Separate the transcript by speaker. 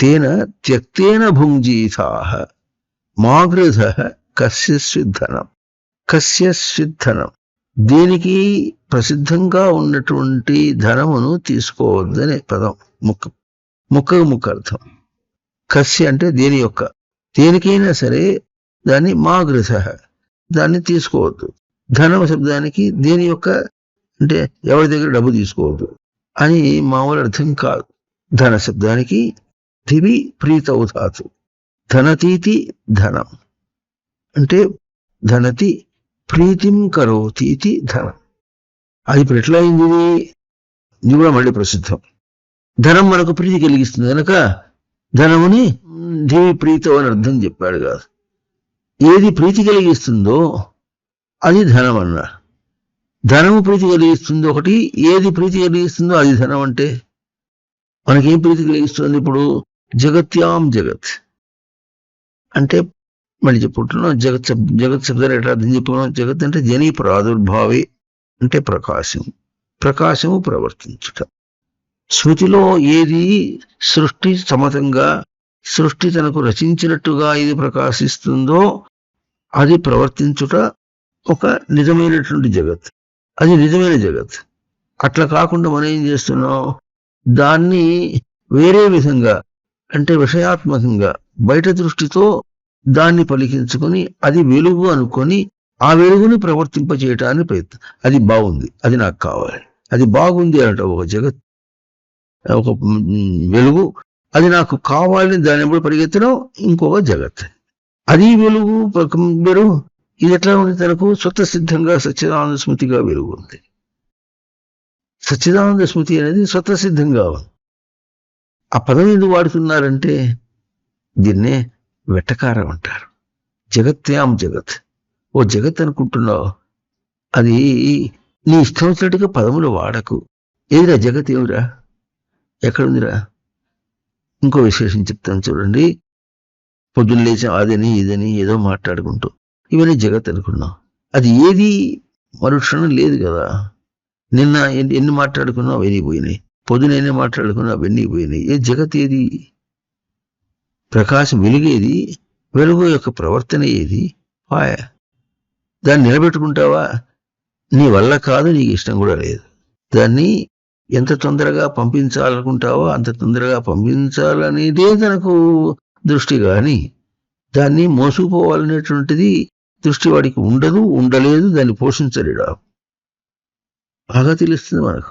Speaker 1: తేన త్యక్తేన భుంజీతాహ మాగృధ కస్య సిద్ధనం దేనికి ప్రసిద్ధంగా ఉన్నటువంటి ధనమును తీసుకోవద్దనే పదం ముఖ ముఖ ముఖార్థం కస్య అంటే దేని యొక్క? దేనికైనా సరే దాన్ని మాగృధ దాన్ని తీసుకోవద్దు. ధనం శబ్దానికి దేని యొక్క? అంటే ఎవరి దగ్గర డబ్బు తీసుకోవద్దు అని మామూలు అర్థం కాదు. ధన శబ్దానికి దివి ప్రీతౌధాతు ధనతీతి ధనం. అంటే ధనతి ప్రీతిం కరోతి ఇది ధనం. అది ఇప్పుడు ఎట్లా అయింది ఇది? ఇది కూడా మళ్ళీ ప్రసిద్ధం. ధనం మనకు ప్రీతి కలిగిస్తుంది కనుక ధనముని దేవి ప్రీతం అని అర్థం చెప్పాడు కాదు. ఏది ప్రీతి కలిగిస్తుందో అది ధనం అన్నారు. ధనము ప్రీతి కలిగిస్తుంది ఒకటి ఏది ప్రీతి కలిగిస్తుందో అది ధనం అంటే. మనకేం ప్రీతి కలిగిస్తుంది ఇప్పుడు? జగత్యాం జగత్. అంటే మళ్ళీ చెప్పుకుంటున్నాం జగత్ శబ్- జగత్ శబ్దాలు ఎట్లా అర్థం చెప్పుకున్నాం? జగత్ అంటే జని ప్రాదుర్భావి అంటే ప్రకాశం. ప్రకాశము ప్రవర్తించుట. శృతిలో ఏది సృష్టి సమతంగా సృష్టి తనకు రచించినట్టుగా ఇది ప్రకాశిస్తుందో అది ప్రవర్తించుట ఒక నిజమైనటువంటి జగత్. అది నిజమైన జగత్. అట్లా కాకుండా మనం ఏం చేస్తున్నాం? దాన్ని వేరే విధంగా అంటే విషయాత్మకంగా బయట దృష్టితో దాన్ని పలికించుకొని అది వెలుగు అనుకొని ఆ వెలుగుని ప్రవర్తింపచేయటానికి ప్రయత్నం. అది బాగుంది. అది నాకు కావాలి. అది బాగుంది అనట ఒక జగత్ ఒక వెలుగు. అది నాకు కావాలని దాని ఎప్పుడు పరిగెత్తడం ఇంకొక జగత్. అది వెలుగు పక్కన ఇది ఎట్లా ఉంది తనకు? స్వత సిద్ధంగా సచ్చిదానంద స్మృతిగా వెలుగు ఉంది సచ్చిదానంద స్మృతి అనేది స్వత సిద్ధంగా ఉంది. ఆ పదం ఎందుకు వాడుతున్నారంటే దీన్నే వెటకారం అంటారు. జగత్యాం జగత్. ఓ జగత్ అనుకుంటున్నావు. అది నీ ఇష్టం వచ్చినట్టుగా పదములు వాడకు. ఏదిరా జగత్ ఏమిరా? ఎక్కడుందిరా? ఇంకో విశేషం చెప్తాను చూడండి. పొద్దున్న లేచాం అదని ఇదని ఏదో మాట్లాడుకుంటూ. ఇవన్నీ జగత్ అనుకున్నాం అది ఏది? మరుక్షణం లేదు కదా. నిన్న ఎన్ని ఎన్ని మాట్లాడుకున్నావు? వెళ్ళిపోయినాయి పోయినాయి. పొద్దున ఎన్ని మాట్లాడుకున్నావు అవన్నీ పోయినాయి. ఏ జగత్ ఏది? ప్రకాశం వెలిగేది వెలుగు యొక్క ప్రవర్తన ఏది? పాయ దాన్ని నిలబెట్టుకుంటావా? నీ వల్ల కాదు నీకు ఇష్టం కూడా లేదు. దాన్ని ఎంత తొందరగా పంపించాలనుకుంటావో అంత తొందరగా పంపించాలనేదే తనకు దృష్టి కానీ దాన్ని మోసుకుపోవాలనేటువంటిది దృష్టి వాడికి ఉండదు ఉండలేదు దాన్ని పోషించలేడు బాగా తెలుస్తుంది మనకు.